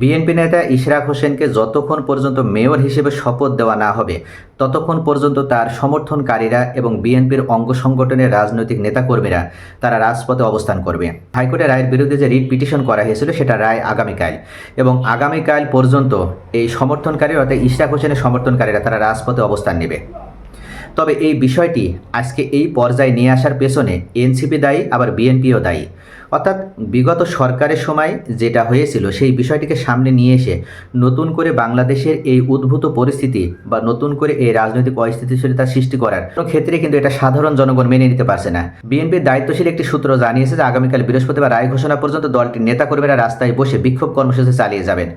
BNP নেতা ইশরাক হোসেনকে যতক্ষণ পর্যন্ত মেয়র হিসেবে শপথ দেওয়া না হবে, ততক্ষণ পর্যন্ত তার সমর্থনকারীরা এবং বিএনপির অঙ্গ সংগঠনের রাজনৈতিক নেতাকর্মীরা তারা রাজপথে অবস্থান করবে। হাইকোর্টের রায়ের বিরুদ্ধে যে রিট পিটিশন করা হয়েছিল, সেটা রায় আগামীকাল। এবং আগামীকাল পর্যন্ত এই সমর্থনকারী অর্থাৎ ইশরাক হোসেনের সমর্থনকারীরা তারা রাজপথে অবস্থান নেবে। তবে এই বিষয়টি আজকে এই পর্যায়ে নিয়ে আসার পেছনে এনসিপি দায়ী, আবার বিএনপিও দায়ী। অর্থাৎ বিগত সরকারের সময় যেটা হয়েছিল, সেই বিষয়টিকে সামনে নিয়ে এসে নতুন করে বাংলাদেশের এই উদ্ভূত পরিস্থিতি বা নতুন করে এই রাজনৈতিক অস্থিতিশীলতা সৃষ্টি করার কোনো ক্ষেত্রে কিন্তু এটা সাধারণ জনগণ মেনে নিতে পারছে না। বিএনপির দায়িত্বশীল একটি সূত্র জানিয়েছে যে, আগামীকাল বৃহস্পতিবার রায় ঘোষণা পর্যন্ত দলটির নেতাকর্মীরা রাস্তায় বসে বিক্ষোভ কর্মসূচি চালিয়ে যাবেন।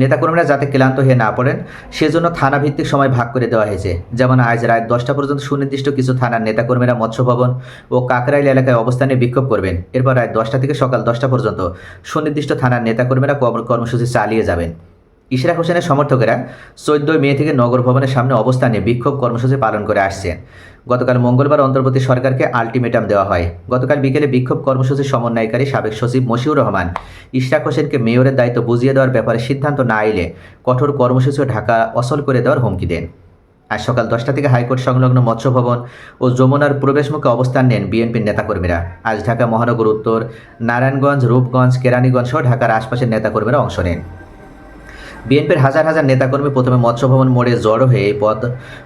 নেতাকর্মীরা যাতে ক্লান্ত হয়ে না পড়েন, সেজন্য থানা ভিত্তিক সময় ভাগ করে দেওয়া হয়েছে। যেমন আজ রাত দশটা পর্যন্ত সুনির্দিষ্ট কিছু থানার নেতাকর্মীরা মৎস্য ভবন ও কাকরাইল এলাকায় অবস্থানে বিক্ষোভ করবেন। এরপর রাত দশটা থেকে সকাল দশটা পর্যন্ত সুনির্দিষ্ট থানার নেতাকর্মীরা কর্মসূচি চালিয়ে যাবেন। ইশরাক হোসেনের সমর্থকেরা চোদ্দই মে থেকে নগর ভবনের সামনে অবস্থানে বিক্ষোভ কর্মসূচি পালন করে আসছেন। গতকাল মঙ্গলবার অন্তর্বর্তী সরকারকে আলটিমেটাম দেওয়া হয়। গতকাল বিকেলে বিক্ষোভ কর্মসূচির সমন্বয়কারী সাবেক সচিব মশিউর রহমান ইশরাক হোসেনকে মেয়রের দায়িত্ব বুঝিয়ে দেওয়ার ব্যাপারে সিদ্ধান্ত না এলে কঠোর কর্মসূচি ও ঢাকা অসল করে দেওয়ার হুমকি দেন। আজ সকাল দশটা থেকে হাইকোর্ট সংলগ্ন মৎস্য ভবন ও যমুনার প্রবেশমুখে অবস্থান নেন বিএনপির নেতাকর্মীরা। আজ ঢাকা মহানগর উত্তর, নারায়ণগঞ্জ, রূপগঞ্জ কেরানীগঞ্জ সহ ঢাকার আশপাশের নেতাকর্মীরা অংশ নেন। বিএনপির হাজার হাজার নেতাকর্মী প্রথমে মৎস্য ভবন মোড়ে জড়ো হয়ে এই পথ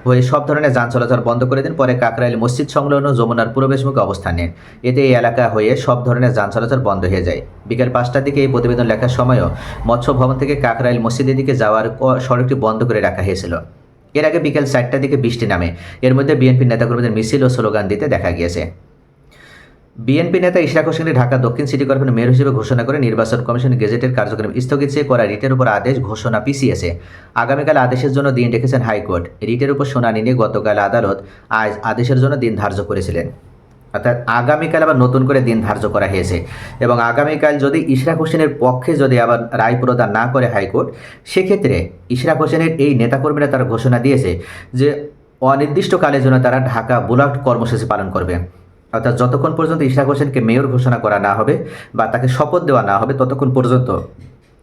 হয়ে সব ধরনের যান চলাচল বন্ধ করে দেন, পরে কাকরাইল মসজিদ সংলগ্ন যমুনার প্রবেশমুখে অবস্থান নেন। এতে এই এলাকা হয়ে সব ধরনের যান চলাচল বন্ধ হয়ে যায়। বিকেল পাঁচটার দিকে এই প্রতিবেদন লেখার সময়ও মৎস্য ভবন থেকে কাকরাইল মসজিদের দিকে যাওয়ার সড়কটি বন্ধ করে রাখা হয়েছিল। এর আগে বিকেল চারটার দিকে বৃষ্টি নামে। এর মধ্যে বিএনপি নেতাকর্মীদের মিছিল ও স্লোগান দিতে দেখা গিয়েছে। বিএনপি নেতা ইশরাক হোসেনকে ঢাকা দক্ষিণ সিটি কর্পোরেশন মেয়র হিসেবে ঘোষণা করে নির্বাচন কমিশন গেজেটের কার্যক্রম স্থগিত চেয়ে করা রিটের উপর আদেশ ঘোষণা পিছিয়েছে আগামীকাল আদেশের জন্য দিন রেখেছেন হাইকোর্ট। রিটের উপর শুনানি নিয়ে গতকাল আদালত আজ আদেশের জন্য দিন ধার্য করেছিলেন। অর্থাৎ আগামীকাল আবার নতুন করে দিন ধার্য করা হয়েছে। এবং আগামীকাল যদি ইশরাক হোসেনের পক্ষে যদি আবার রায় প্রদান না করে হাইকোর্ট, সেক্ষেত্রে ইশরাক হোসেনের এই নেতাকর্মীরা তারা ঘোষণা দিয়েছে যে অনির্দিষ্টকালের জন্য তারা ঢাকা বুলাট কর্মসূচি পালন করবে। অর্থাৎ যতক্ষণ পর্যন্ত ইশরাক হোসেনকে মেয়র ঘোষণা করা না হবে বা তাকে শপথ দেওয়া না হবে, ততক্ষণ পর্যন্ত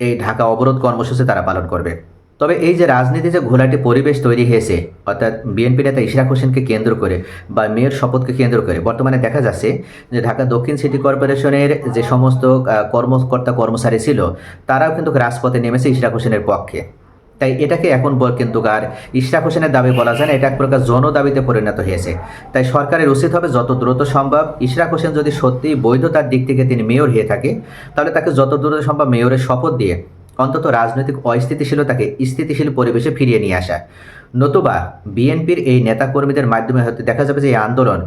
এই ঢাকা অবরোধ কর্মসূচি তারা পালন করবে। তবে এই যে রাজনীতি যে ঘোলাটে পরিবেশ তৈরি হয়েছে, অর্থাৎ বিএনপি নেতা ইশরাক হোসেনকে কেন্দ্র করে বা মেয়র শপথকে কেন্দ্র করে, বর্তমানে দেখা যাচ্ছে যে ঢাকা দক্ষিণ সিটি কর্পোরেশনের যে সমস্ত কর্মকর্তা কর্মচারী ছিল, তারাও কিন্তু রাজপথে নেমেছে ইশরাক হোসেনের পক্ষে। তাই এটাকে এখন কিন্তু আর ইশরাক হোসেনের দাবি বলা যায় না, এটা এক প্রকার জনদাবিতে পরিণত হয়েছে। তাই সরকারের উচিত হবে যত দ্রুত সম্ভব ইশরাক হোসেন যদি সত্যিই বৈধতার দিক থেকে তিনি মেয়র হয়ে থাকে, তাহলে তাকে যত দ্রুত সম্ভব মেয়রের শপথ দিয়ে অন্তত রাজনৈতিক অস্থিতিশীলতাকে স্থিতিশীল পরিবেশে ফিরিয়ে নিয়ে আসা। নতুবা বিএনপির এই নেতাকর্মীদের মাধ্যমে হয়তো দেখা যাবে যে এই আন্দোলন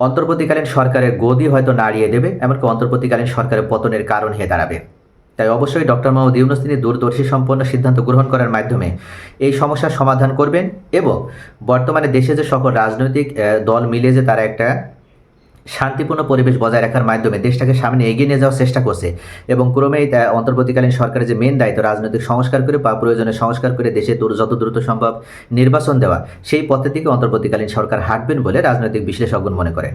অন্তর্বর্তীকালীন সরকারের গদি হয়তো নাড়িয়ে দেবে, এমনকি অন্তর্বর্তীকালীন সরকারের পতনের কারণ হয়ে দাঁড়াবে। তাই অবশ্যই ডক্টর মাহমুদ ইউনুস তিনি দূরদর্শী সম্পন্ন সিদ্ধান্ত গ্রহণ করার মাধ্যমে এই সমস্যার সমাধান করবেন এবং বর্তমানে দেশে যে সকল রাজনৈতিক দল মিলে যে তারা একটা শান্তিপূর্ণ পরিবেশ বজায় রাখার মাধ্যমে দেশটাকে সামনে এগিয়ে নিয়ে যাওয়ার চেষ্টা করছে এবং ক্রমেই অন্তর্বর্তীকালীন সরকারের যে মেন দায়িত্ব, রাজনৈতিক সংস্কার করে বা প্রয়োজনে সংস্কার করে দেশে দূর, যত দ্রুত সম্ভব নির্বাচন দেওয়া, সেই পথের দিকে অন্তর্বর্তীকালীন সরকার হাঁটবেন বলে রাজনৈতিক বিশ্লেষকগণ মনে করেন।